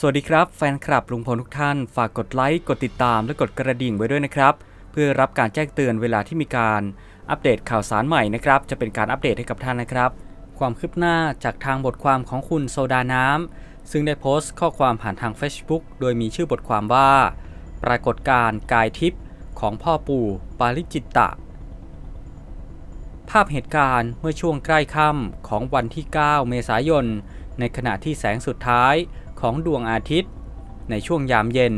สวัสดีครับแฟนคลับลุงพลทุกท่าน ฝากกดไลค์ กดติดตาม และกดกระดิ่งไว้ด้วยนะครับ เพื่อรับการแจ้งเตือนเวลาที่มีการอัปเดตข่าวสารใหม่นะครับ จะเป็นการอัปเดตให้กับท่านนะครับ ความคืบหน้าจากทางบทความของคุณโซดาน้ำ ซึ่งได้โพสต์ข้อความผ่านทาง Facebook โดยมีชื่อบทความว่า ปรากฏการณ์กายทิพย์ของพ่อปู่ปาริจิตตะ ภาพเหตุการณ์เมื่อช่วงใกล้ค่ำของวันที่ 9 เมษายน ในขณะที่แสงสุดท้าย ของดวงอาทิตย์ ในช่วงยามเย็น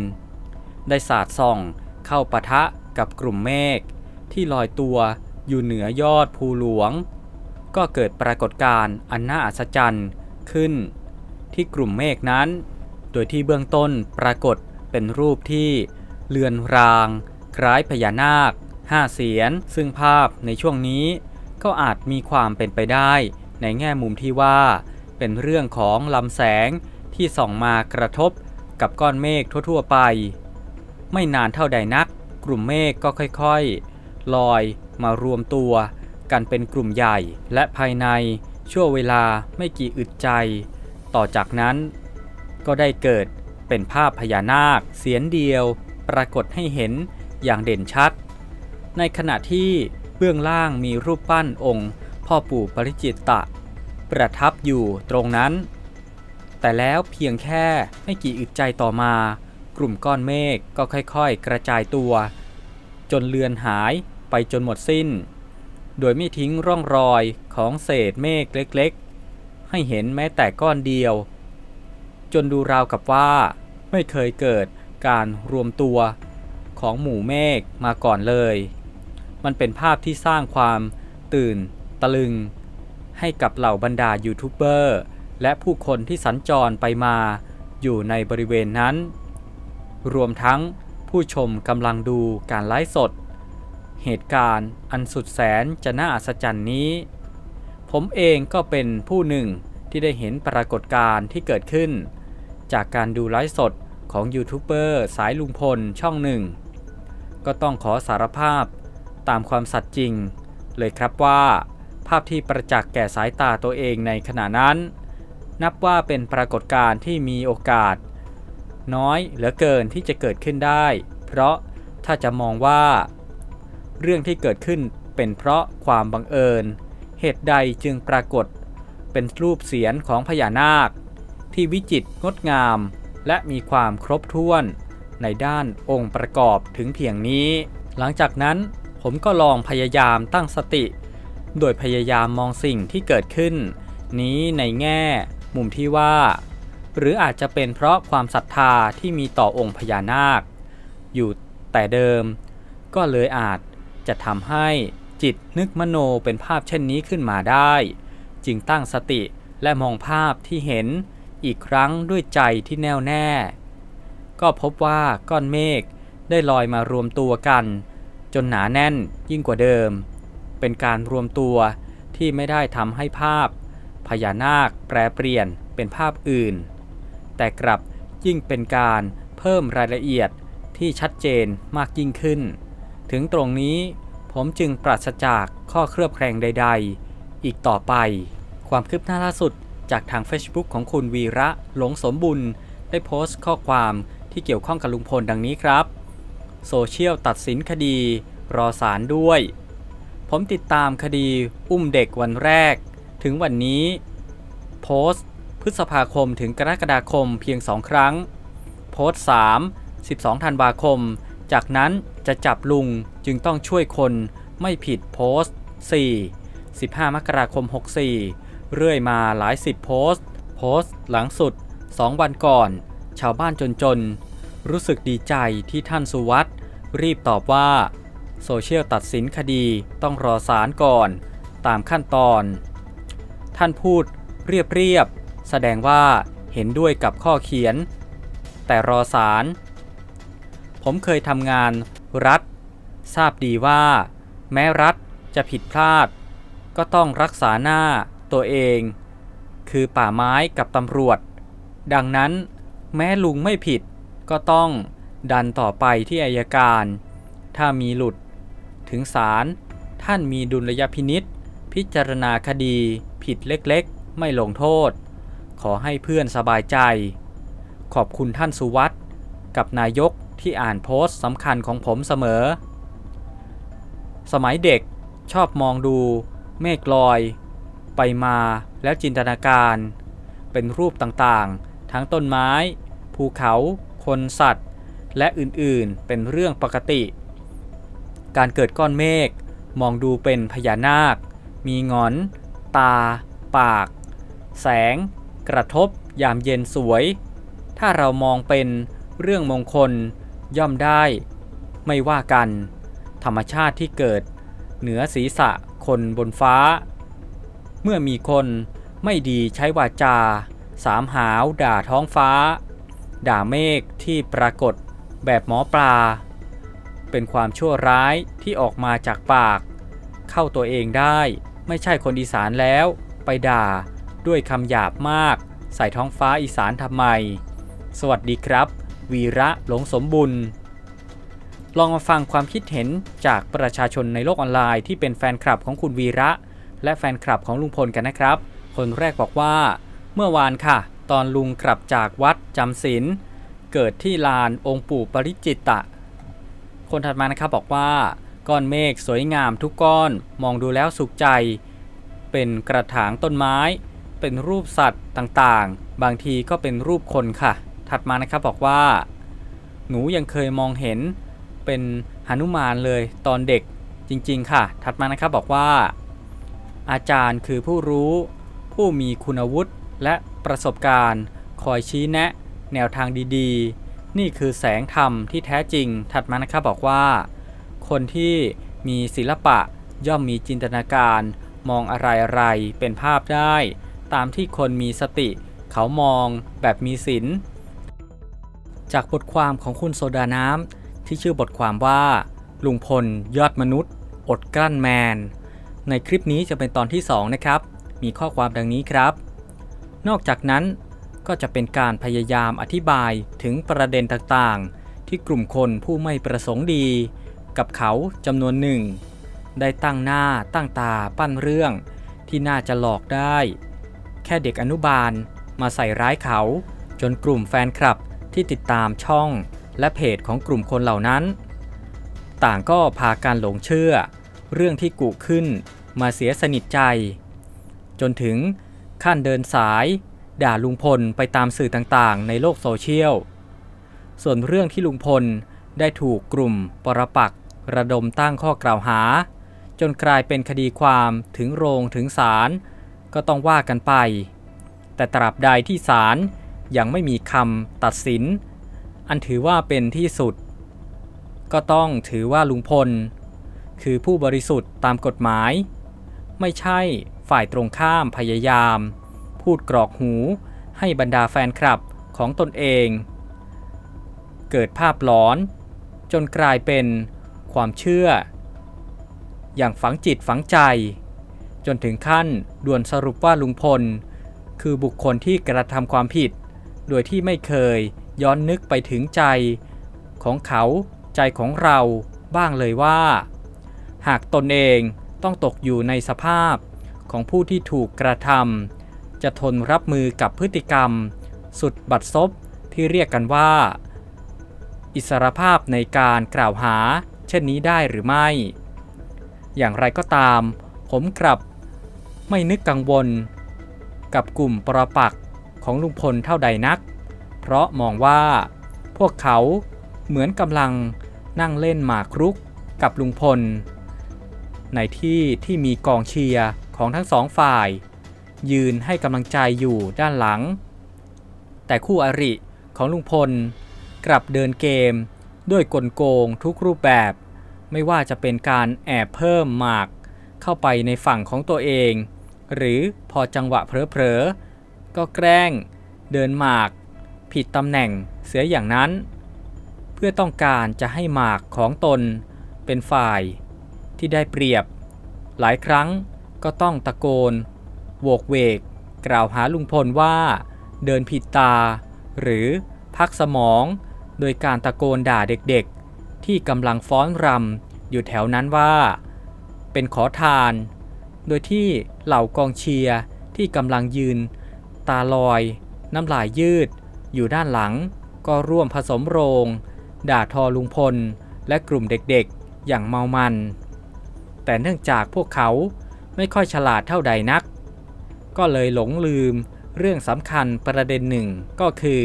ได้สาดส่องเข้าปะทะกับกลุ่มเมฆที่ลอยตัวอยู่เหนือยอดภูหลวง ก็เกิดปรากฏการณ์อันน่าอัศจรรย์ขึ้น ที่กลุ่มเมฆนั้น โดยที่เบื้องต้นปรากฏเป็นรูปที่เลือนราง คล้ายพญานาคห้าเสียน ซึ่งภาพในช่วงนี้ก็อาจมีความเป็นไปได้ในแง่มุมที่ว่า เป็นเรื่องของลำแสง ที่ส่องมากระทบกับก้อนเมฆทั่วๆไป ไม่นานเท่าใดนัก กลุ่มเมฆก็ค่อยๆ ลอยมารวมตัวกันเป็นกลุ่มใหญ่และภายในช่วงเวลาไม่กี่อึดใจ ต่อจากนั้น ก็ได้เกิดเป็นภาพพญานาคเสียนเดียวปรากฏให้เห็นอย่างเด่นชัด ในขณะที่เบื้องล่างมีรูปปั้นองค์ พ่อปู่ปริจิตตะ ประทับอยู่ตรงนั้น แต่แล้วเพียงแค่ไม่กี่อึดใจต่อมา กลุ่มก้อนเมฆก็ค่อยๆ กระจายตัว จนเลือนหายไปจนหมดสิ้น โดยไม่ทิ้งร่องรอยของเศษเมฆเล็กๆ ให้เห็นแม้แต่ก้อนเดียว จนดูราวกับว่า ไม่เคยเกิดการรวมตัวของหมู่เมฆมาก่อนเลย มันเป็นภาพที่สร้างความตื่นตะลึง ให้กับเหล่าบรรดายูทูบเบอร์ และผู้คนที่สัญจรไปมาอยู่ในบริเวณนั้น รวมทั้งผู้ชมกำลังดูการไลฟ์สด เหตุการณ์อันสุดแสนจะน่าอัศจรรย์นี้ ผมเองก็เป็นผู้หนึ่งที่ได้เห็นปรากฏการณ์ที่เกิดขึ้น จากการดูไลฟ์สดของยูทูบเบอร์สายลุงพลช่องหนึ่ง ก็ต้องขอสารภาพตามความสัตย์จริง เลยครับว่า ภาพที่ประจักษ์แก่สายตาตัวเองในขณะนั้น นับว่าเป็นปรากฏการณ์ที่มีโอกาส น้อยเหลือเกินที่จะเกิดขึ้นได้ เพราะถ้าจะมองว่า เรื่องที่เกิดขึ้นเป็นเพราะความบังเอิญ เหตุใดจึงปรากฏ เป็นรูปเสียนของพญานาค ที่วิจิตรงดงาม และมีความครบถ้วนในด้านองค์ประกอบถึงเพียงนี้ หลังจากนั้นผมก็ลองพยายามตั้งสติ โดยพยายามมองสิ่งที่เกิดขึ้น นี้ในแง่ มุมที่ว่า หรืออาจจะเป็นเพราะความศรัทธาที่มีต่อองค์พญานาค อยู่แต่เดิม ก็เลยอาจจะทำให้จิตนึกมโนเป็นภาพเช่นนี้ขึ้นมาได้ จึงตั้งสติและมองภาพที่เห็นอีกครั้งด้วยใจที่แน่วแน่ ก็พบว่าก้อนเมฆได้ลอยมารวมตัวกัน จนหนาแน่นยิ่งกว่าเดิม เป็นการรวมตัวที่ไม่ได้ทำให้ภาพ พญานาคแปรเปลี่ยนเป็นภาพอื่น แต่กลับยิ่งเป็นการเพิ่มรายละเอียดที่ชัดเจนมากยิ่งขึ้น ถึงตรงนี้ผมจึงปราศจากข้อเครือบแคลงใด ๆ อีกต่อไป ความคืบหน้าล่าสุดจากทาง Facebook ของคุณวีระหลงสมบุญ ได้โพสต์ข้อความที่เกี่ยวข้องกับลุงพลดังนี้ครับ โซเชียลตัดสินคดี รอศาลด้วย ผมติดตามคดีอุ้มเด็กวันแรก ถึงวันนี้ โพสต์ พฤษภาคมถึงกรกฎาคมเพียงสองครั้ง โพสต์ 3 12 ธันวาคม จากนั้นจะจับลุงจึงต้องช่วยคนไม่ผิดโพสต์ 4 15 มกราคม 64 เรื่อยมาหลายสิบโพสต์ โพสต์หลังสุด 2 วันก่อน ชาวบ้านจนๆรู้สึกดีใจที่ท่านสุวัตรีบตอบว่า โซเชียลตัดสินคดีต้องรอศาลก่อน ตามขั้นตอน ท่านพูดเรียบๆ แสดงว่าเห็นด้วยกับข้อเขียน แต่รอศาลผมเคยทำงานรัฐ ทราบดีว่า แม้รัฐจะผิดพลาด ก็ต้องรักษาหน้าตัวเอง คือป่าไม้กับตำรวจ ดังนั้นแม้ลุงไม่ผิดก็ต้องดันต่อไปที่อายการ ถ้ามีหลุด ถึงศาลท่านมีดุลยพินิษ์ พิจารณาคดีผิดเล็กๆ ไม่ลงโทษ ขอให้เพื่อนสบายใจ ขอบคุณท่านสุวัตกับนายกที่อ่านโพสต์สำคัญของผมเสมอ สมัยเด็กชอบมองดูเมฆลอย ไปมาแล้วจินตนาการ เป็นรูปต่างๆ ทั้งต้นไม้ ภูเขา คนสัตว์ และอื่นๆเป็นเรื่องปกติ การเกิดก้อนเมฆมองดูเป็นพญานาค มีงอน ตา ปาก แสง กระทบ ยามเย็นสวย ถ้าเรามองเป็นเรื่องมงคล ย่อมได้ ไม่ว่ากัน ธรรมชาติที่เกิด เหนือศีรษะคนบนฟ้า เมื่อมีคนไม่ดีใช้วาจา สามหาวด่าท้องฟ้า ด่าเมฆที่ปรากฏแบบหมอปลา เป็นความชั่วร้ายที่ออกมาจากปาก เข้าตัวเองได้ ไม่ใช่คนอีสานแล้ว ไปด่า ด้วยคำหยาบมาก ใส่ท้องฟ้าอีสานทำไม สวัสดีครับ วีระหลงสมบุญ ลองมาฟังความคิดเห็นจากประชาชนในโลกออนไลน์ที่เป็นแฟนคลับของคุณวีระ และแฟนคลับของลุงพลกันนะครับ คนแรกบอกว่า เมื่อวานค่ะ ตอนลุงกลับจากวัดจำศีลเกิดที่ลานองค์ปู่ปริจิตตะ คนถัดมานะครับบอกว่า ก้อนเมฆสวยงามทุกก้อน มองดูแล้วสุขใจ เป็นกระถางต้นไม้ เป็นรูปสัตว์ต่างๆ บางทีก็เป็นรูปคนค่ะ ถัดมานะครับบอกว่า หนูยังเคยมองเห็นเป็นหนุมานเลยตอนเด็กจริงๆ ค่ะ ถัดมานะครับบอกว่า อาจารย์คือผู้รู้ ผู้มีคุณวุฒิและประสบการณ์ คอยชี้แนะ แนวทางดีๆ นี่คือแสงธรรมที่แท้จริง ถัดมานะครับบอกว่า คนที่มีศิลปะย่อมมีจินตนาการมองอะไรๆเป็นภาพได้ ตามที่คนมีสติ เขามองแบบมีศิลป์จากบทความของคุณโซดาน้ำที่ชื่อบทความว่า ลุงพล ยอดมนุษย์ อดกลั้นแมน ในคลิปนี้จะเป็นตอนที่ 2 นะครับ มีข้อความดังนี้ครับ นอกจากนั้นก็จะเป็นการพยายามอธิบายถึงประเด็นต่างๆ ที่กลุ่มคนผู้ไม่ประสงค์ดี กับเขาจำนวนหนึ่ง ได้ตั้งหน้าตั้งตาปั้นเรื่องที่น่าจะหลอกได้ แค่เด็กอนุบาลมาใส่ร้ายเขา จนกลุ่มแฟนคลับที่ติดตามช่องและเพจของกลุ่มคนเหล่านั้น ต่างก็พาการหลงเชื่อ เรื่องที่กุขึ้นมาเสียสนิทใจ จนถึงขั้นเดินสาย ด่าลุงพลไปตามสื่อต่างๆ ในโลกโซเชียล ส่วนเรื่องที่ลุงพลได้ถูกกลุ่มปรปักษ์ ระดมตั้งข้อกล่าวหา จนกลายเป็นคดีความถึงโรงถึงศาลก็ต้องว่ากันไป แต่ตราบใดที่ศาลยังไม่มีคำตัดสิน อันถือว่าเป็นที่สุด ก็ต้องถือว่าลุงพล คือผู้บริสุทธิ์ตามกฎหมาย ไม่ใช่ฝ่ายตรงข้ามพยายาม พูดกรอกหูให้บรรดาแฟนคลับของตนเอง เกิดภาพหลอน จนกลายเป็น ความเชื่อ อย่างฝังจิตฝังใจ จนถึงขั้นด่วนสรุปว่าลุงพล คือบุคคลที่กระทำความผิด โดยที่ไม่เคยย้อนนึกไปถึงใจ ของเขาใจของเราบ้างเลยว่า หากตนเองต้องตกอยู่ในสภาพของผู้ที่ถูกกระทำจะทนรับมือกับพฤติกรรม สุดบัดซบที่เรียกกันว่า อิสรภาพในการกล่าวหา เช่นนี้ได้หรือไม่ อย่างไรก็ตาม ผมกลับไม่นึกกังวล กับกลุ่มปรปักษ์ของลุงพลเท่าใดนัก เพราะมองว่าพวกเขาเหมือนกำลังนั่งเล่นหมากรุกกับลุงพล ในที่ที่มีกองเชียร์ของทั้งสองฝ่าย ยืนให้กำลังใจอยู่ด้านหลัง แต่คู่อริของลุงพลกลับเดินเกม ด้วยกลโกงทุกรูปแบบ ไม่ว่าจะเป็นการแอบเพิ่มหมาก เข้าไปในฝั่งของตัวเอง หรือพอจังหวะเผลอๆ ก็แกล้ง เดินหมาก ผิดตำแหน่งเสียอย่างนั้น เพื่อต้องการจะให้หมากของตนเป็นฝ่ายที่ได้เปรียบ หลายครั้งก็ต้องตะโกนโวกเวก กล่าวหาลุงพลว่า เดินผิดตา หรือพักสมอง โดยการตะโกนด่าเด็กๆ ที่กำลังฟ้อนรำอยู่แถวนั้นว่า เป็นขอทาน โดยที่เหล่ากองเชียร์ที่กำลังยืน ตาลอย น้ำลายยืด อยู่ด้านหลัง ก็ร่วมผสมโรง ด่าทอลุงพล และกลุ่มเด็กๆ อย่างเมามัน แต่เนื่องจากพวกเขาไม่ค่อยฉลาดเท่าใดนัก ก็เลยหลงลืมเรื่องสำคัญประเด็นหนึ่งก็คือ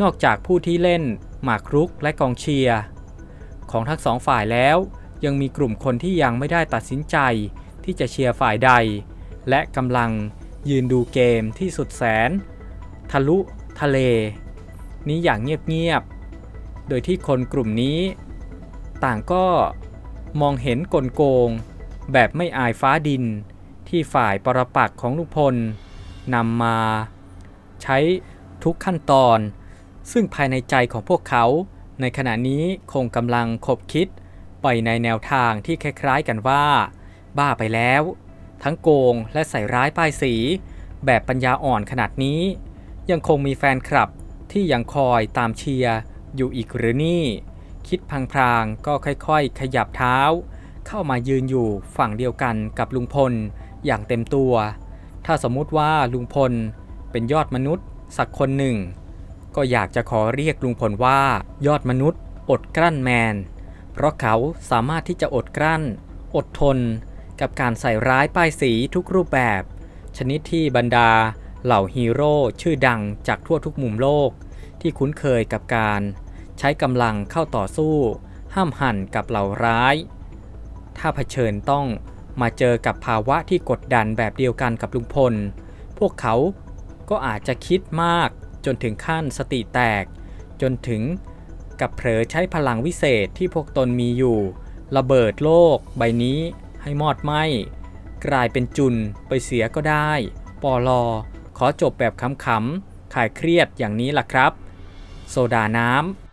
นอกจากผู้ที่เล่น หมากรุกและกองเชียร์ของทั้งสองฝ่ายแล้ว ยังมีกลุ่มคนที่ยังไม่ได้ตัดสินใจที่จะเชียร์ฝ่ายใด และกำลังยืนดูเกมที่สุดแสน ทะลุทะเล นี้อย่างเงียบๆ โดยที่คนกลุ่มนี้ ต่างก็มองเห็นกลโกง แบบไม่อายฟ้าดิน ที่ฝ่ายปรปักของลุงพลนำมา ใช้ทุกขั้นตอน ซึ่งภายในใจของพวกเขา ในขณะนี้คงกำลังคบคิด ไปในแนวทางที่คล้ายๆกันว่า บ้าไปแล้ว ทั้งโกงและใส่ร้ายป้ายสี แบบปัญญาอ่อนขนาดนี้ ยังคงมีแฟนคลับที่ยังคอยตามเชียร์อยู่อีกหรือนี่ คิดพลางๆก็ค่อยๆ ขยับเท้า เข้ามายืนอยู่ฝั่งเดียวกันกับลุงพลอย่างเต็มตัว ถ้าสมมุติว่าลุงพลเป็นยอดมนุษย์สักคนหนึ่ง ก็อยากจะขอเรียกลุงพลว่ายอดมนุษย์ อดกลั้นแมน เพราะเขาสามารถที่จะอดกลั้น อดทน กับการใส่ร้ายป้ายสีทุกรูปแบบ ชนิดที่บรรดาเหล่าฮีโร่ชื่อดังจากทั่วทุกมุมโลก ที่คุ้นเคยกับการใช้กำลังเข้าต่อสู้ ห้ามหันกับเหล่าร้าย ถ้าเผชิญต้องมาเจอกับภาวะที่กดดันแบบเดียวกันกับลุงพล พวกเขาก็อาจจะคิดมาก จนถึงขั้นสติแตก จนถึงกับเผลอใช้พลังวิเศษที่พวกตนมีอยู่ ระเบิดโลก ใบนี้ให้มอดไหมกลายเป็นจุนไปเสียก็ได้ ปอลอ ขอจบแบบขำๆขายเครียดอย่างนี้ล่ะครับ โซดาน้ำ